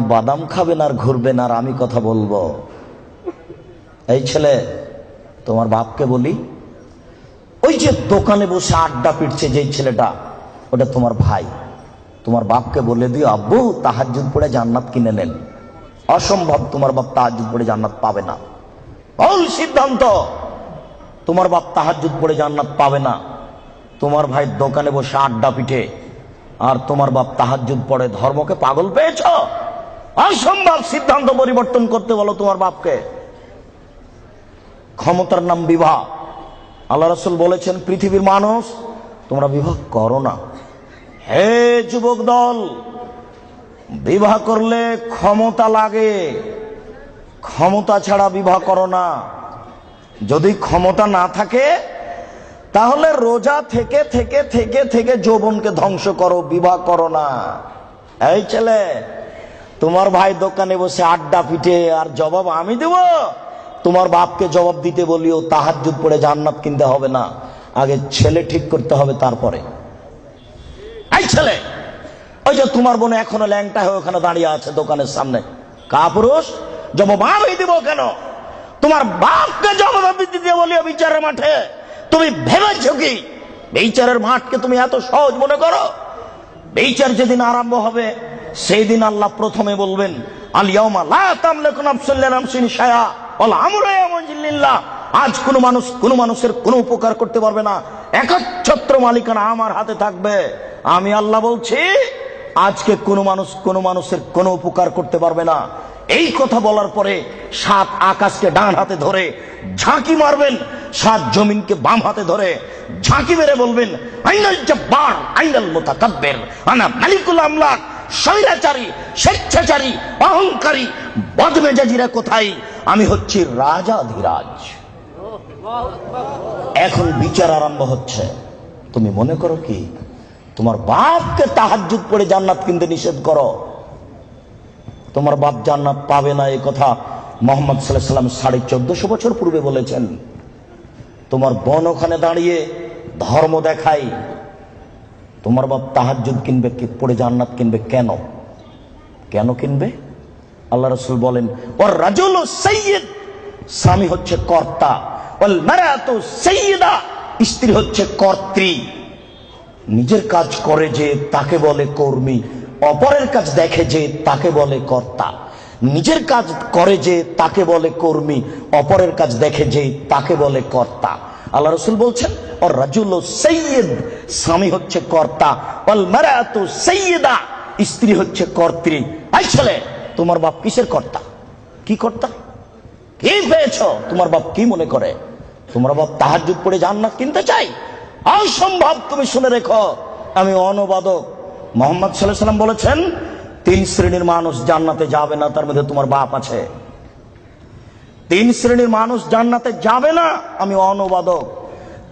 বাদাম খাবেন আর ঘুরবেন, আর আমি কথা বলব। এই ছেলে, তোমার বাপকে বলি, ওই যে দোকানে বসে আড্ডা পিটছে যেই ছেলেটা, ওটা তোমার ভাই। তোমার বাপকে বলে দিও, আব্বু তাহার তাহাজুদ পড়ে জান্নাত কিনে নেন। অসম্ভব, তোমার বাপ তাহার তাহাজুদ পড়ে জান্নাত পাবে না। ভুল সিদ্ধান্ত, তোমার বাপ তাহার তাহাজুদ পড়ে জান্নাত পাবে না। তোমার ভাই দোকানে বসে আড্ডা পিঠে আর তোমার বাপ তাহার তাহাজুদ পড়ে ধর্মকে পাগল পেয়েছ? অসম্ভব সিদ্ধান্ত পরিবর্তন করতে বলো তোমার বাপকে। ক্ষমতার নাম বিবাহ। আল্লাহ রসুল বলেছেন, পৃথিবীর মানুষ, তোমরা বিবাহ করো না। হে যুবক দল, বিবাহ করলে ক্ষমতা লাগে। ক্ষমতা ছাড়া বিবাহ করো না। যদি ক্ষমতা না থাকে, তাহলে রোজা থেকে থেকে থেকে থেকে যৌবনকে ধ্বংস করো, বিবাহ করো না। এই ছেলে তোমার ভাই দোকানে বসে আড্ডা পিঠে আর জবাব আমি দেব? তোমার বাপকে জবাব দিতে বলিও তাহাজুদ পড়ে জান্নাত কিনতে হবে না। আগে ছেলে ঠিক করতে হবে তারপরে। এই ছেলে! ওই যে তোমার বোন এখনও ল্যাংটা হয়ে ওখানে দাঁড়িয়ে আছে দোকানের সামনে। কাপুরুষ, জবাব আমি দিব কেন? তোমার বাপকে জবাব দিতে বলিও বিচারের মাঠে। তুমি ভেবেছ কি? বিচারের মাঠকে তুমি এত সহজ মনে করো? বিচার যেদিন আরম্ভ হবে সেই দিন আল্লাহ প্রথমে বলবেন শায়া আজ কোন মানুষ, কোন মানুষের কোনো উপকার করতে পারবে না। একচ্ছত্র মালিকানা আমার হাতে থাকবে। আমি আল্লাহ বলছি, আজকে কোনো মানুষ, কোনো মানুষের কোনো উপকার করতে পারবে না। এই কথা বলার পরে সাত আকাশকে ডান হাতে ধরে ঝাঁকি মারবেন, সাত জমিনকে বাম হাতে ধরে ঝাঁকি মেরে বলবেন, আইনাল জব্বার, আইনাল মোতাকাব্বের, আনা মালিকুল আমলাক। স্বৈরাচারী, স্বেচ্ছাচারী, অহংকারী, বদমেজাজিরা কোথায়? আমি হচ্ছি রাজাধিরাজ এখন বিচার আরম্ভ হচ্ছে। তুমি মনে করো কি? তোমার বাপকে তাহাজ্জুদ পড়ে জান্নাত কিনতে নিষেধ করো। তোমার বাপ জান্নাত পাবে না এই কথা মোহাম্মদ সাল্লাম সাড়ে চোদ্দশো বছর পূর্বে বলেছেন। তোমার বোন ওখানে দাঁড়িয়ে ধর্ম দেখাই তোমার বাপ তাহাজ্জুদ কিনবে পড়ে জান্নাত কিনবে? কেন? কেন কিনবে? আল্লাহ রসুল বলেন ওর রাজুল সৈয়দ স্বামী হচ্ছে কর্তা। স্ত্রী হচ্ছে কর্ত্রী। নিজের কাজ করে যে তাকে বলে কর্মী, অপরের কাজ দেখে যে তাকে বলে কর্তা। নিজের কাজ করে যে তাকে বলে কর্মী, অপরের কাজ দেখে যে তাকে বলে কর্তা। আল্লাহ রসুল বলছেন ওর রাজুল সৈয়দ স্বামী হচ্ছে কর্তা। স্ত্রী হচ্ছে কর্ত্রী। আই ছেলে তোমার বাপ কিসের কর্তা? কি কর্তা? কি পেয়েছ? তোমার বাপ কি মনে করে? তোমার বাপ তাহাজুদ পড়ে জান্নাত কিনতে চাই অসম্ভব, তুমি শুনে রেখো। আমি অনুবাদক। মোহাম্মদ সাল্লাম বলেছেন, তিন শ্রেণির মানুষ জান্নাতে যাবে না, তার মধ্যে তোমার বাপ আছে। তিন শ্রেণির মানুষ জান্নাতে যাবে না, আমি অনুবাদক।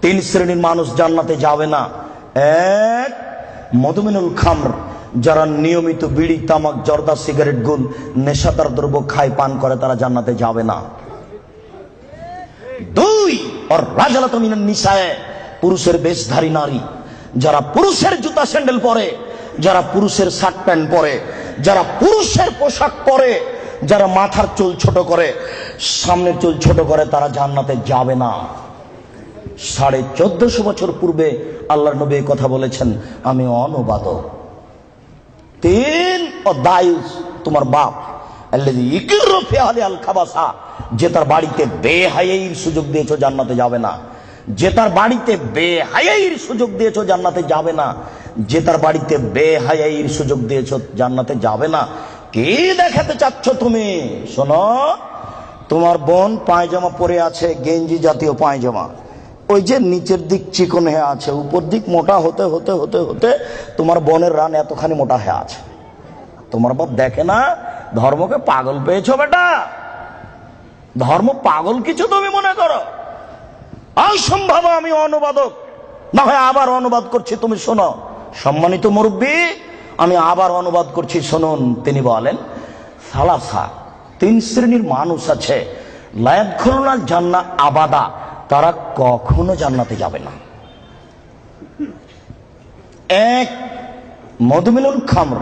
তিন শ্রেণির মানুষ জান্নাতে যাবে না এক, মধুমিনুল খামর, যারা নিয়মিত বিড়ি, তামাক, জর্দা, সিগারেট গুল নেশাদার দ্রব্য খায়, পান করে, তারা জান্নাতে যাবে না। দুই নিসায়, পুরুষের বেশধারী নারী, যারা পুরুষের জুতা স্যান্ডেল পরে, যারা পুরুষের শার্ট প্যান্ট পরে, যারা পুরুষের পোশাক পরে, যারা মাথার চুল ছোট করে, সামনের চুল ছোট করে, তারা জান্নাতে যাবে না। সাড়ে চোদ্দশো বছর পূর্বে আল্লাহ নবী কথা বলেছেন, আমি অনুবাদক। তিন ও দায়ুস তোমার বাপ যে তার বাড়িতে বেহায়াইর সুযোগ দিয়েছ জান্নাতে যাবে না। যে তার বাড়িতে বেহায়াইর সুযোগ দিয়েছ জান্নাতে যাবে না। যে তার বাড়িতে বেহায়াইর সুযোগ দিয়েছ জান্নাতে যাবে না। কি দেখাতে চাচ্ছ তুমি? শোনো, তোমার বোন পায়জামা পরে আছে, গেঞ্জি জাতীয় পায়জামা। ওই যে নিচের দিক চিকন হয়ে আছে, উপর দিক মোটা হতে হতে হতে হতে তোমার বনের রান এতখানি মোটা হয়ে আছে। তোমার বাপ দেখে না, ধর্মকে পাগল পেয়েছ বেটা। ধর্ম পাগল কিছু তুমি মনে করো? অসম্ভব আমি অনুবাদক। না হয় আবার অনুবাদ করছি, তুমি শোনো। সম্মানিত মুরব্বী, আমি আবার অনুবাদ করছি, শুনুন। তিনি বলেন, সালাসা, তিন শ্রেণির মানুষ আছে লায়াত খুলনার জান্না আবাদা। তারা কখনো জান্নাতে যাবে না। এক মধুমিনুল খামর,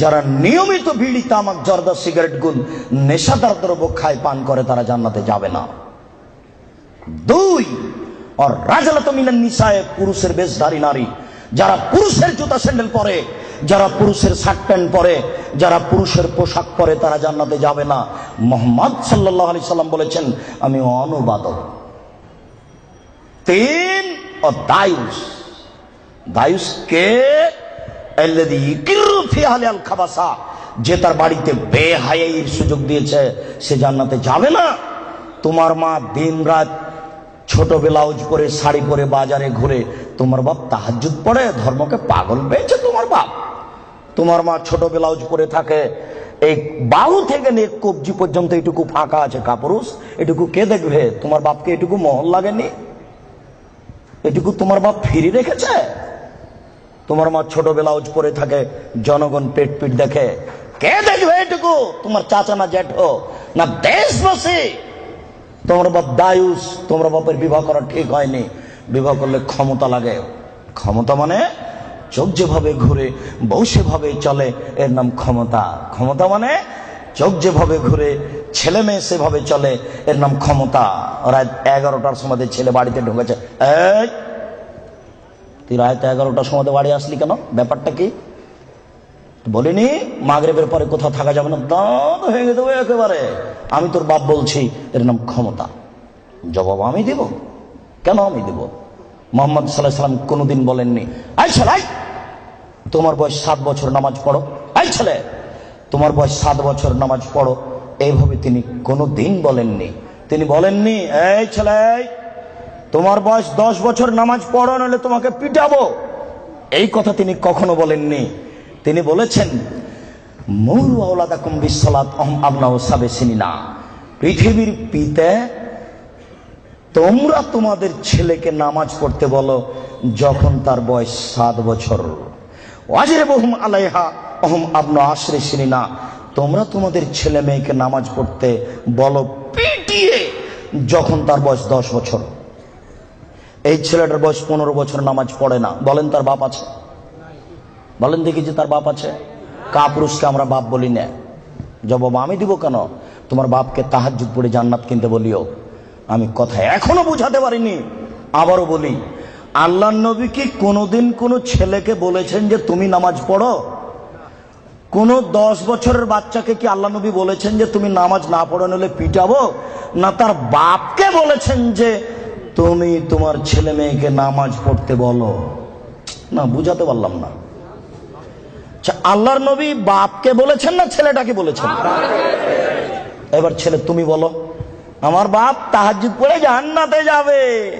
যারা নিয়মিত বিড়ি, তামাক, জর্দা, সিগারেট গুল নেশাদার দ্রব্য খায়, পান করে, তারা জান্নাতে যাবে না। দুই আর রাজালত মিনান নিসায়, পুরুষের বেশধারী নারী, যারা পুরুষের জুতা স্যান্ডেল পরে, যারা পুরুষের শার্ট প্যান্ট পরে, যারা পুরুষের পোশাক পরে, তারা জান্নাতে যাবে না। মোহাম্মদ সাল্লাহ আলি সাল্লাম বলেছেন, আমি অনুবাদক। তিন ও দায়ুস দায়ুস কে আল্লাযী ইকিরু ফি আল খাবাসা যে তার বাড়িতে বেহায়াইর সুযোগ দিয়েছে, সে জান্নাতে যাবে না। তোমার মা দিন রাত ছোট ব্লাউজ পরে, শাড়ি পরে, বাজারে ঘুরে, তোমার বাপ তাহাজ্জুদ পড়ে, ধর্মকে পাগল পেয়েছে তোমার বাপ। তোমার মা ছোট ব্লাউজ পরে থাকে, এই বাহু থেকে নিয়ে কবজি পর্যন্ত এটুকু ফাঁকা আছে কাপুরুষ, এটুকু কে দেখবে? তোমার বাপকে এটুকু মহল লাগেনি? এটুকু তোমার বাপ ফিরি রেখেছে? তোমার মা ছোট ব্লাউজ পরে থাকে, জনগণ পেট পিট দেখে। কে দেখবে এটুকু? তোমার চাচা না জ্যাঠো না দেশবাসী? তোমার বাপ দায়ুস, তোমার বাপের বিবাহ করা ঠিক হয়নি। বিবাহ করলে ক্ষমতা লাগে। ক্ষমতা মানে চোখ যেভাবে ঘুরে, বউ সেভাবে চলে, এর নাম ক্ষমতা। ক্ষমতা মানে চোখ যেভাবে ঘুরে ছেলে মেয়ে সেভাবে চলে, এর নাম ক্ষমতা। রাত এগারোটার সময় ছেলে বাড়িতে ঢুকেছে। এই, তুই রাত এগারোটার সময় বাড়ি আসলি কেন? ব্যাপারটা কি? বলিনি, মাগরেবের পরে কোথাও থাকা যাবে না? দাঁত ভেঙে দেবো একেবারে। আমি তোর বাপ বলছি, এর নাম ক্ষমতা। জবাব আমি দিব। কেন আমি দিব? মোহাম্মদ সাল্লাহ সাল্লাম কোনোদিন বলেননি আই ছেলে আই! তোমার বয়স সাত বছর নামাজ পড়ো। আই ছেলে, তোমার বয়স সাত বছর নামাজ পড়ো। এইভাবে তিনি কোনো দিন বলেননি। তিনি বলেননি, এই ছেলে, তোমার বয়স দশ বছর, নামাজ পড়ো, নাহলে তোমাকে পিটাবো। এই কথা তিনি কখনো বলেননি। তিনি বলেছেন মৌরু আওলাদাকুম বিশ্বলাত অহম আবনাও সাবে না পৃথিবীর পিতে তোমরা তোমাদের ছেলেকে নামাজ পড়তে বলো যখন তার বয়স সাত বছর। ওয়াজিরে বহুম আলাইহা, অহম আবনা আশ্রে না তোমরা তোমাদের ছেলে মেয়েকে নামাজ পড়তে বলো পিটিয়ে যখন তার বয়স দশ বছর। এই ছেলেটার বয়স পনেরো বছর নামাজ পড়ে না। বলেন তার বাপ আছে? বলেন দেখি যে তার বাপ আছে? কাপুরুষকে আমরা বাপ বলি না। জবাব, আমি দিব কেন? তোমার বাপকে তাহাজ্জুদ পড়ে জান্নাত কিনতে বলিও। আমি কথা এখনও বুঝাতে পারিনি। আবারও বলি আল্লাহ নবী কি কোনোদিন কোনো ছেলেকে বলেছেন যে তুমি নামাজ পড়ো? কোন দশ বছরের বাচ্চাকে কি আল্লাহ নবী বলেছেন যে তুমি নামাজ না পড়ো পিটাবো? না তার বাপকে বলেছেন যে তুমি তোমার ছেলে মেয়েকে নামাজ পড়তে বলো। না বুঝাতে পারলাম না। আচ্ছা, আল্লাহর নবী বাপকে বলেছেন না ছেলেটাকে বলেছেন? এবার ছেলে তুমি বলো আমার বাপ তাহাজুদ পড়ে জান্নাতে যাবে।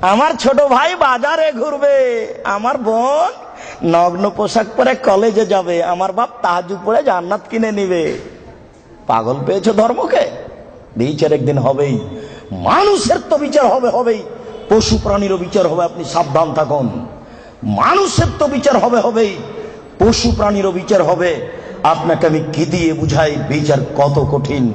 আমার ছোট ভাই বাজারে ঘুরবে। আমার বোন নগ্ন পোশাক পরে কলেজে যাবে, আমার বাপ তাহাজুদ পড়ে জান্নাত কিনে নিবে। পাগল পেয়েছ ধর্মকে? বিচার একদিন হবেই। মানুষের তো বিচার হবে, হবেই। পশু প্রাণীরও বিচার হবে, আপনি সাবধান থাকুন। মানুষের তো বিচার হবে, হবেই। পশু প্রাণীরও বিচার হবে। আপনাকে আমি কি দিয়ে বুঝাই? বিচার কত কঠিন।